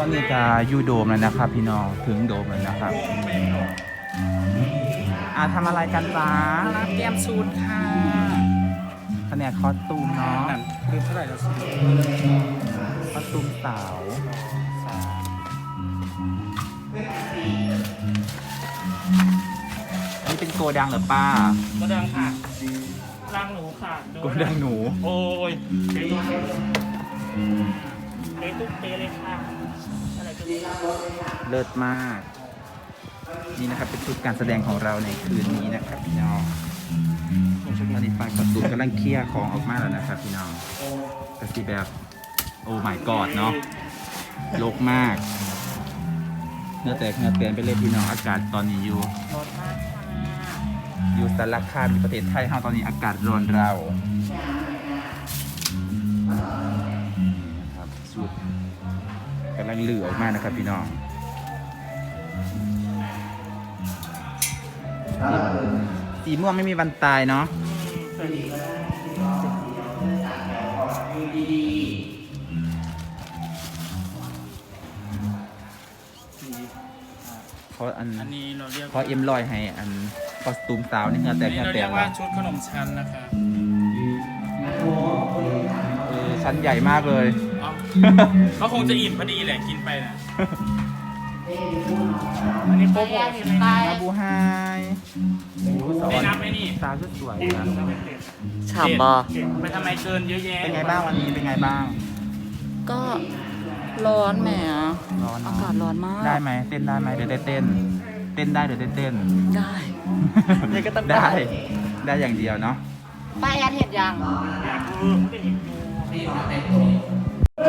ตอนนี้จะอยู่โดมแล้วนะครับ พี่น้องถึงโดมแล้วนะครับอ่าทำอะไรกันจ้ารับเตรียมสูตรค่ะแผนกคอสตูมเนาะนั่นคือเท่าไหร่แล้วสูตรคอสตูมสาวสามอันนี้เป็นโกดังเหรอป้าก็ดังค่ะรังหนูค่ะโกดังหนู โอ้ยเจ๊ตุ๊กเจ๊ตุ๊กเจ๊เลยค่ะอะไรก็ได้ เลิศมาก นี่นะครับเป็นชุดการแสดงของเราในคืนนี้นะครับพี่น้องตอนนี้ฝ่ายคอสตูกำลังเคลียร์ของออกมาแล้วนะครับพี่น้องกระสีแบบโอ้ my god เนาะโลกมากเนื้อแตกเนื้อเตือนไปเลยพี่น้องอากาศตอนนี้อยู่รถมากค่ะอยู่สารคามประเทศไทยเฮาตอนนี้อากาศร้อนเรา กำลังเหลือออกมานะครับพี่น้องสีม่วงไม่มีวันตายเนาะสวัสดีนี่เพราะอันอันนี้เราเรียกเพราะเอ็มลอยให้อันคอสตูมสาวนี่เหงือแตอักนเหนี้งือเราแตเรียกกว่าแล้วชุดขนมชั้นนะคะเออชั้นใหญ่มากเลย เอ้าเขาคงจะอิ่มพอดีแหละกินไปนะอันนี้โป๊ะใช่ไหมมาบูไฮโอ้โหสวได้รรนับค์ไหมนี่สาวสวยๆนะฉ่ำบอไปทำไมเกินเยอะแยะ เป็นไงบ้างวันนี้เป็นไงบ้าง ก็ร้อนแหมร้อนเนอาอะกาศร้อนมาก ได้ไหมเต้นได้ไหมเดี๋ยวได้เต้น เต้นได้เดี๋ยวได้เต้น ได้เดี๋ยวก็ต้องได้ได้ ได้อย่างเดียวเนาะป้าแอดเห็ดยังอยากดูเขาได้เห็นดู ทำ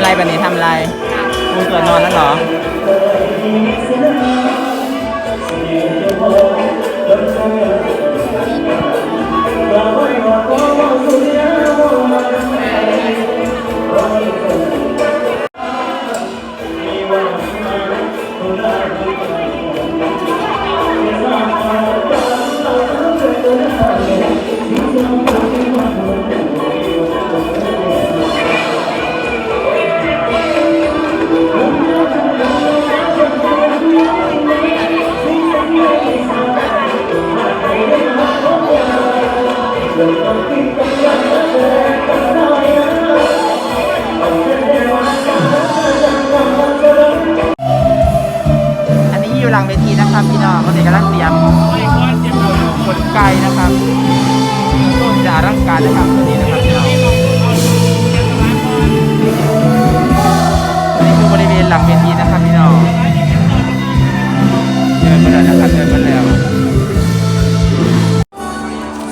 ไรแบบนี้ทำไรกูตัวนอนแล้วเหรอ วทีนะครับพี่น้องตอนนี้กำลังเตรียมไม่ควรเจ็บปวดขนไก่นะครับต้นจะร่างกายนะครับตัวนี้นะครับพี่น้องอันนี้คือบริเวณหลังเวทีนะครับพี่น้องเดินมาแล้วนะครับเดินมาแล้ว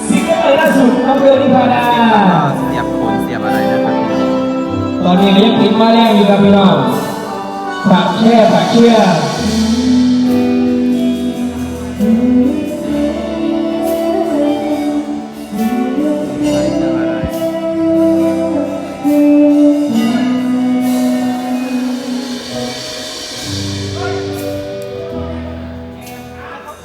ซิงเกิลล่าสุดน้องเบลนิพาดาเสียบโคนเสียบอะไรนะครับพี่น้องตอนนี้ก็ยังติดมาแรงอยู่ครับพี่น้องฝากแช่ฝากเชื่อ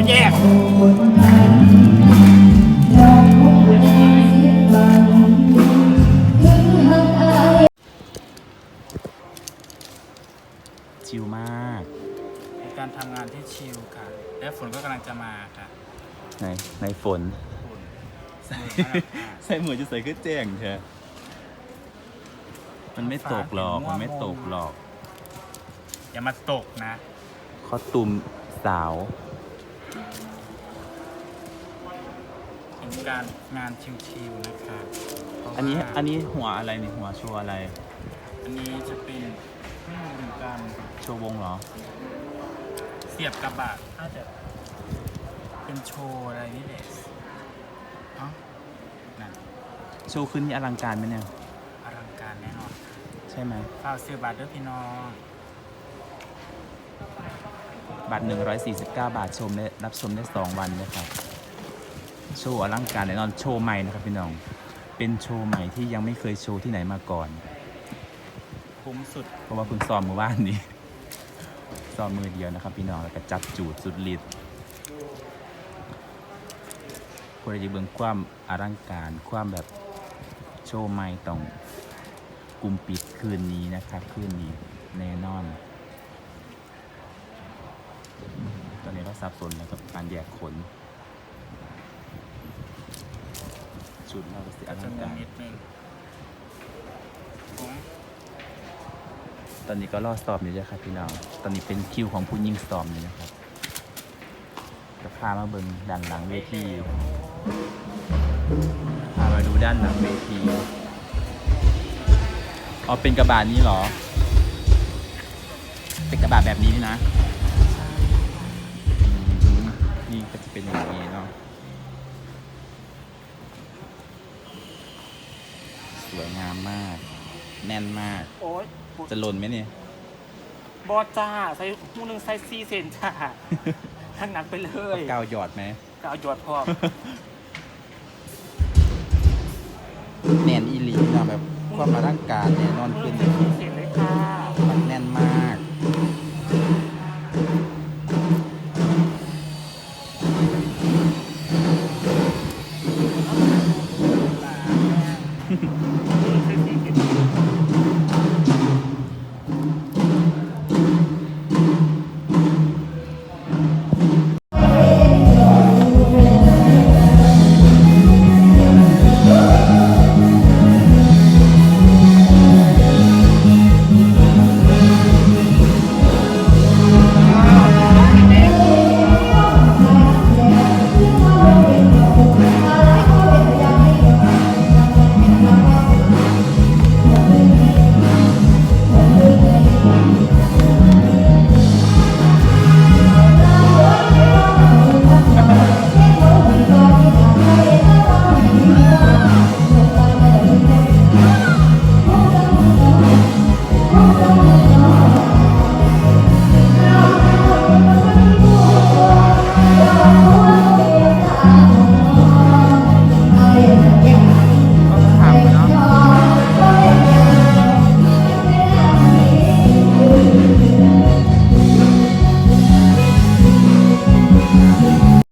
เขาแยกชิวมากเป็นการทำงานที่ชิลค่ะ และฝนก็กำลังจะมาค่ะในในฝนฝนใส่ใส่หมวกจะใส่ขึ้นแจ้งเถอะมันไม่ตกหรอก มันไม่ตกหรอก อย่ามาตกนะ คอสตูมสาว เป็นการงานชิลๆนะคะเพราะว่าอันนี้อันนี้หัวอะไรนี่หัวชัวอะไร อันนี้จะเป็นไม่รู้เหมือนกันโชว์วงเหรอ เสียบกระบะน่าจะเป็นโชว์อะไรนี่แหละเอ้านั่นโชว์คืนนี้อลังการไหมเนี่ย อลังการแน่นอนใช่ไหมฝากซื้อบัตรด้วยพี่น้องบัตร149 บาทชมได้รับชมได้ 2 วันนะครับ โชว์อลังการแน่นอนโชว์ใหม่นะครับพี่น้อง เป็นโชว์ใหม่ที่ยังไม่เคยโชว์ที่ไหนมาก่อน คุ้มสุด เพราะว่าเพิ่งซ้อมเมื่อวานนี้ ซ้อมมือเดียวนะครับ พี่น้องแล้วก็จับจูดสุดฤทธิ์คนจะเบิ่งความอลังการความแบบโชว์ใหม่ต้องกลุ่มปิดคืนนี้นะครับคืนนี้แน่นอน ตอนนี้เราสับสนแล้วกับการแยกขน ชุดเราก็สิอจะลังงกางรนิดนึงคุ้มตอนนี้ก็รอสอบอยู่นะครับพี่น้องตอนนี้เป็นคิวของผู้ยิงสอบอยู่นะครับจะพามาเบิ่งด้านหลังเวทีพามาดูด้านหลังเวทีอ๋อเป็นกระบะนี้เหรอ เป็นกระบะแบบนี้นี่นะ งามมาก แน่นมาก โอ้ยจะหล่นไหมเนี่ย บอจ้าใส่หูหนึ่งใส่ซีเซนจ้าทั้งนักไปเลยกาวหยอดไหมกาวหยอดพร้อแน่นอีลีนะแบบความอลังการเนี่ยนอนขึ้นซีเนเลยค่ะมันแน่นมาก